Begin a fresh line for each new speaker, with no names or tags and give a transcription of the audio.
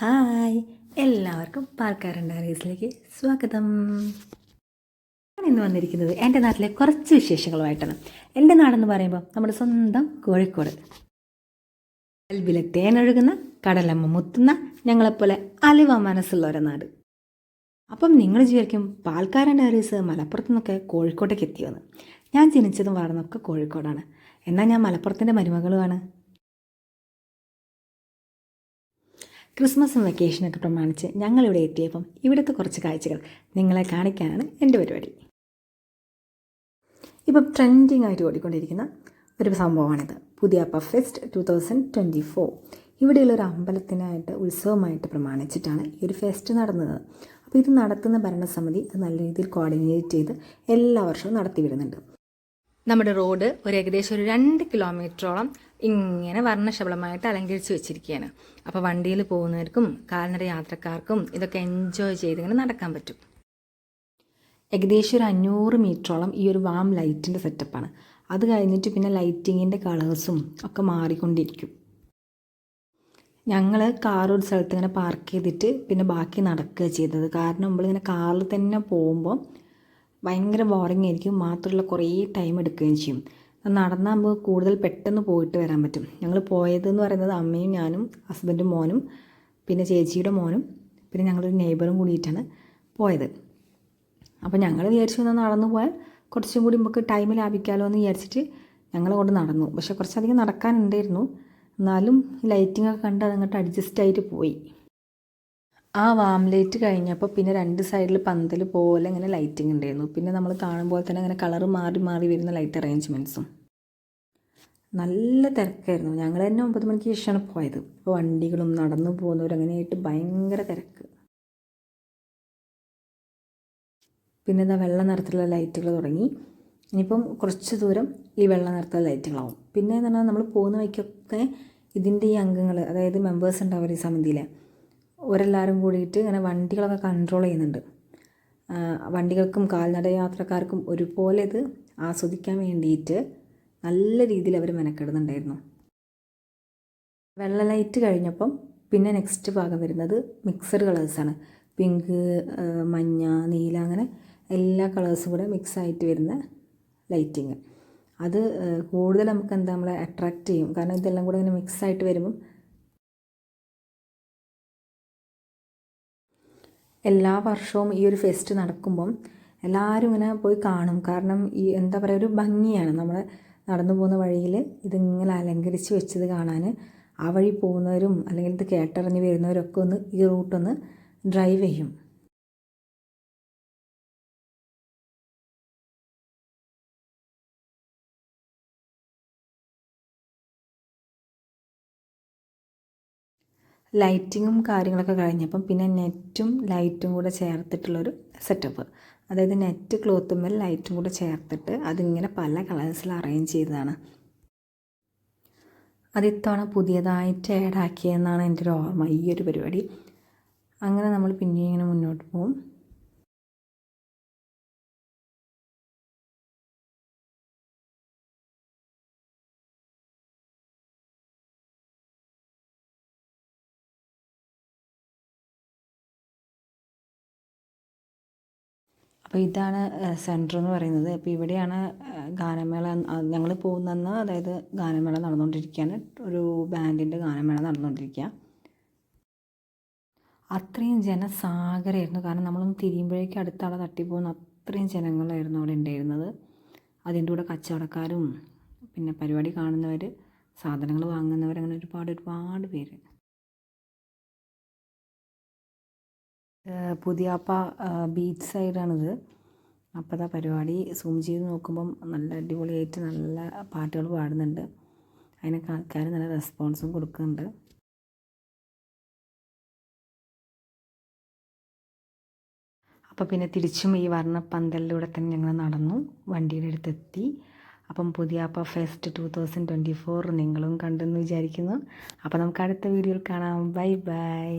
Hi. എല്ലാവർക്കും പാൽക്കാരൻ ഡയറീസിലേക്ക് സ്വാഗതം. ഞാൻ ഇന്ന് വന്നിരിക്കുന്നത് എന്റെ നാട്ടിലെ കുറച്ച് വിശേഷങ്ങളുമായിട്ടാണ്. എന്റെ നാടെന്ന് പറയുമ്പോൾ നമ്മുടെ സ്വന്തം കോഴിക്കോട്. കൽബിലെ തേനൊഴുകുന്ന കടലമ്മ മുത്തുന്ന ഞങ്ങളെപ്പോലെ അലിവ മനസ്സുള്ള ഒരു നാട്. അപ്പം നിങ്ങൾ വിചാരിക്കും പാൽക്കാരൻ ഡയറീസ് മലപ്പുറത്തു നിന്നൊക്കെ കോഴിക്കോട്ടേക്ക് എത്തിയെന്ന്. ഞാൻ ജനിച്ചതും വളർന്നൊക്കെ കോഴിക്കോടാണ്. എന്നാൽ ഞാൻ മലപ്പുറത്തിന്റെ മരുമകളുമാണ്. ക്രിസ്മസും വെക്കേഷനൊക്കെ പ്രമാണിച്ച് ഞങ്ങളിവിടെ എത്തിയപ്പം ഇവിടുത്തെ കുറച്ച് കാഴ്ചകൾ നിങ്ങളെ കാണിക്കാനാണ് എന്റെ പരിപാടി. ഇപ്പം ട്രെൻഡിങ് ആയിട്ട് ഓടിക്കൊണ്ടിരിക്കുന്ന ഒരു സംഭവമാണിത്. പുതിയ അപ്പ fest two thousand twenty four ഇവിടെയുള്ള ഒരു അമ്പലത്തിനായിട്ട് ഉത്സവമായിട്ട് പ്രമാണിച്ചിട്ടാണ് ഈ ഒരു ഫെസ്റ്റ് നടന്നത്. അപ്പോൾ ഇത് നടത്തുന്ന ഭരണസമിതി അത് നല്ല രീതിയിൽ കോർഡിനേറ്റ് ചെയ്ത് എല്ലാ വർഷവും നടത്തി വരുന്നുണ്ട്. നമ്മുടെ റോഡ് ഒരു ഏകദേശം ഒരു രണ്ട് കിലോമീറ്ററോളം ഇങ്ങനെ വർണശബളമായിട്ട് അലങ്കരിച്ച് വെച്ചിരിക്കുകയാണ്. അപ്പോൾ വണ്ടിയിൽ പോകുന്നവർക്കും കാൽനട യാത്രക്കാർക്കും ഇതൊക്കെ എൻജോയ് ചെയ്ത് ഇങ്ങനെ നടക്കാൻ പറ്റും. ഏകദേശം ഒരു അഞ്ഞൂറ് മീറ്ററോളം ഈ ഒരു വാം ലൈറ്റിന്റെ സെറ്റപ്പാണ് അത് കഴിഞ്ഞിട്ട് പിന്നെ ലൈറ്റിങ്ങിന്റെ കളേഴ്സും ഒക്കെ മാറിക്കൊണ്ടിരിക്കും. ഞങ്ങൾ കാർ ഒരു സ്ഥലത്ത് ഇങ്ങനെ പാർക്ക് ചെയ്തിട്ട് പിന്നെ ബാക്കി നടക്കുക ചെയ്തത്. കാരണം നമ്മളിങ്ങനെ കാറിൽ തന്നെ പോകുമ്പോൾ ഭയങ്കര ബോറിംഗ് ആയിരിക്കും. മാത്രമല്ല കുറേ ടൈം എടുക്കുകയും ചെയ്യും. നടന്നാൽ നമുക്ക് കൂടുതൽ പെട്ടെന്ന് പോയിട്ട് വരാൻ പറ്റും. ഞങ്ങൾ പോയതെന്ന് പറയുന്നത് അമ്മയും ഞാനും ഹസ്ബൻഡും മോനും പിന്നെ ചേച്ചിയുടെ മോനും പിന്നെ ഞങ്ങളൊരു നെയ്ബറും കൂടിയിട്ടാണ് പോയത്. അപ്പോൾ ഞങ്ങൾ വിചാരിച്ചു എന്നാൽ നടന്നു പോയാൽ കുറച്ചും കൂടി നമുക്ക് ടൈം ലാഭിക്കാമല്ലോ എന്ന് വിചാരിച്ചിട്ട് ഞങ്ങൾ കൊണ്ട് നടന്നു. പക്ഷേ കുറച്ചധികം നടക്കാനുണ്ടായിരുന്നു. എന്നാലും ലൈറ്റിംഗ് ഒക്കെ കണ്ട് അതങ്ങോട്ട് അഡ്ജസ്റ്റ് ആയിട്ട് പോയി. ആ വാംലേറ്റ് കഴിഞ്ഞപ്പോൾ പിന്നെ രണ്ട് സൈഡിൽ പന്തൽ പോലെ ഇങ്ങനെ ലൈറ്റിംഗ് ഉണ്ടായിരുന്നു. പിന്നെ നമ്മൾ കാണുമ്പോൾ തന്നെ അങ്ങനെ കളർ മാറി മാറി വരുന്ന ലൈറ്റ് അറേഞ്ച്മെന്റ്സും നല്ല തിരക്കായിരുന്നു. ഞങ്ങൾ തന്നെ ഒമ്പത് മണിക്ക് ശേഷമാണ് പോയത്. ഇപ്പോൾ വണ്ടികളും നടന്നു പോകുന്നവരും അങ്ങനെയായിട്ട് ഭയങ്കര തിരക്ക്. പിന്നെ ഇതാ വെള്ള നിറത്തിലുള്ള ലൈറ്റുകൾ തുടങ്ങി. ഇനിയിപ്പം കുറച്ച് ദൂരം ഈ വെള്ള നിറത്തിലുള്ള ലൈറ്റുകളാവും. പിന്നെ എന്ന് പറഞ്ഞാൽ നമ്മൾ പോകുന്ന വഴിക്കൊക്കെ ഇതിന്റെ ഈ അംഗങ്ങൾ അതായത് മെമ്പേഴ്സ് ഉണ്ടാവും ഈ സമിതിയിലെ. ഒരെല്ലാവരും കൂടിയിട്ട് ഇങ്ങനെ വണ്ടികളൊക്കെ കൺട്രോൾ ചെയ്യുന്നുണ്ട്. വണ്ടികൾക്കും കാൽനട യാത്രക്കാർക്കും ഒരുപോലെ ഇത് ആസ്വദിക്കാൻ വേണ്ടിയിട്ട് നല്ല രീതിയിൽ അവർ മെനക്കെടുന്നുണ്ടായിരുന്നു. വെള്ള ലൈറ്റ് കഴിഞ്ഞപ്പം പിന്നെ നെക്സ്റ്റ് ഭാഗം വരുന്നത് മിക്സഡ് കളേഴ്സാണ് പിങ്ക് മഞ്ഞ നീല അങ്ങനെ എല്ലാ കളേഴ്സും കൂടെ മിക്സ് ആയിട്ട് വരുന്ന ലൈറ്റിങ് അത് കൂടുതൽ നമുക്ക് എന്താ നമ്മളെ അട്രാക്റ്റ് ചെയ്യും. കാരണം ഇതെല്ലാം കൂടെ ഇങ്ങനെ മിക്സ് ആയിട്ട് വരുമ്പം എല്ലാ വർഷവും ഈ ഒരു ഫെസ്റ്റ് നടക്കുമ്പം എല്ലാവരും ഇങ്ങനെ പോയി കാണും. കാരണം ഈ എന്താ പറയുക ഒരു ഭംഗിയാണ്. നമ്മൾ നടന്നു പോകുന്ന വഴിയിൽ ഇതിങ്ങനെ അലങ്കരിച്ച് വെച്ചത് കാണാൻ ആ വഴി പോകുന്നവരും അല്ലെങ്കിൽ ഇത് കേട്ടറിഞ്ഞ് വരുന്നവരൊക്കെ ഒന്ന് ഈ റൂട്ടൊന്ന് ഡ്രൈവ് ചെയ്യും. ലൈറ്റിങ്ങും കാര്യങ്ങളൊക്കെ കഴിഞ്ഞപ്പം പിന്നെ നെറ്റും ലൈറ്റും കൂടെ ചേർത്തിട്ടുള്ളൊരു സെറ്റപ്പ് അതായത് നെറ്റ് ക്ലോത്തും മേൽ ലൈറ്റും കൂടെ ചേർത്തിട്ട് അതിങ്ങനെ പല കളേഴ്സിൽ അറേഞ്ച് ചെയ്തതാണ്. അത് ഇത്തവണ പുതിയതായിട്ട് ആഡാക്കിയെന്നാണ് എന്റെ ഒരു ഓർമ്മ ഈ ഒരു പരിപാടി. അങ്ങനെ നമ്മൾ പിന്നെ ഇങ്ങനെ മുന്നോട്ട് പോകും അപ്പോൾ ഇതാണ് സെന്റർ എന്ന് പറയുന്നത്. അപ്പോൾ ഇവിടെയാണ് ഗാനമേള ഞങ്ങൾ പോകുന്ന അതായത് ഗാനമേള നടന്നുകൊണ്ടിരിക്കുകയാണ്. ഒരു ബാൻഡിന്റെ ഗാനമേള നടന്നുകൊണ്ടിരിക്കുക. അത്രയും ജനസാഗരമായിരുന്നു. കാരണം നമ്മളൊന്ന് തിരിയുമ്പോഴേക്കും അടുത്ത ആളെ തട്ടിപ്പോകുന്ന അത്രയും ജനങ്ങളായിരുന്നു അവിടെ ഉണ്ടായിരുന്നത്. അതിന്റെ കൂടെ കച്ചവടക്കാരും പിന്നെ പരിപാടി കാണുന്നവർ സാധനങ്ങൾ വാങ്ങുന്നവർ അങ്ങനെ ഒരുപാട് ഒരുപാട് പേര്. പുതിയാപ്പ ബീച്ച് സൈഡാണിത് അപ്പോൾ പരിപാടി. സൂം ചെയ്ത് നോക്കുമ്പം നല്ല അടിപൊളിയായിട്ട് നല്ല പാട്ടുകൾ പാടുന്നുണ്ട്. അതിനൊക്കെ ആൾക്കാർ നല്ല റെസ്പോൺസും കൊടുക്കുന്നുണ്ട്. അപ്പോൾ പിന്നെ തിരിച്ചും ഈ വർണപ്പന്തലിലൂടെ തന്നെ ഞങ്ങൾ നടന്നു. വണ്ടിയുടെ അടുത്തെത്തി. അപ്പം Puthiyappa fest two thousand twenty four നിങ്ങളും കണ്ടെന്ന് വിചാരിക്കുന്നു. അപ്പോൾ നമുക്ക് അടുത്ത വീഡിയോയിൽ കാണാം. Bye bye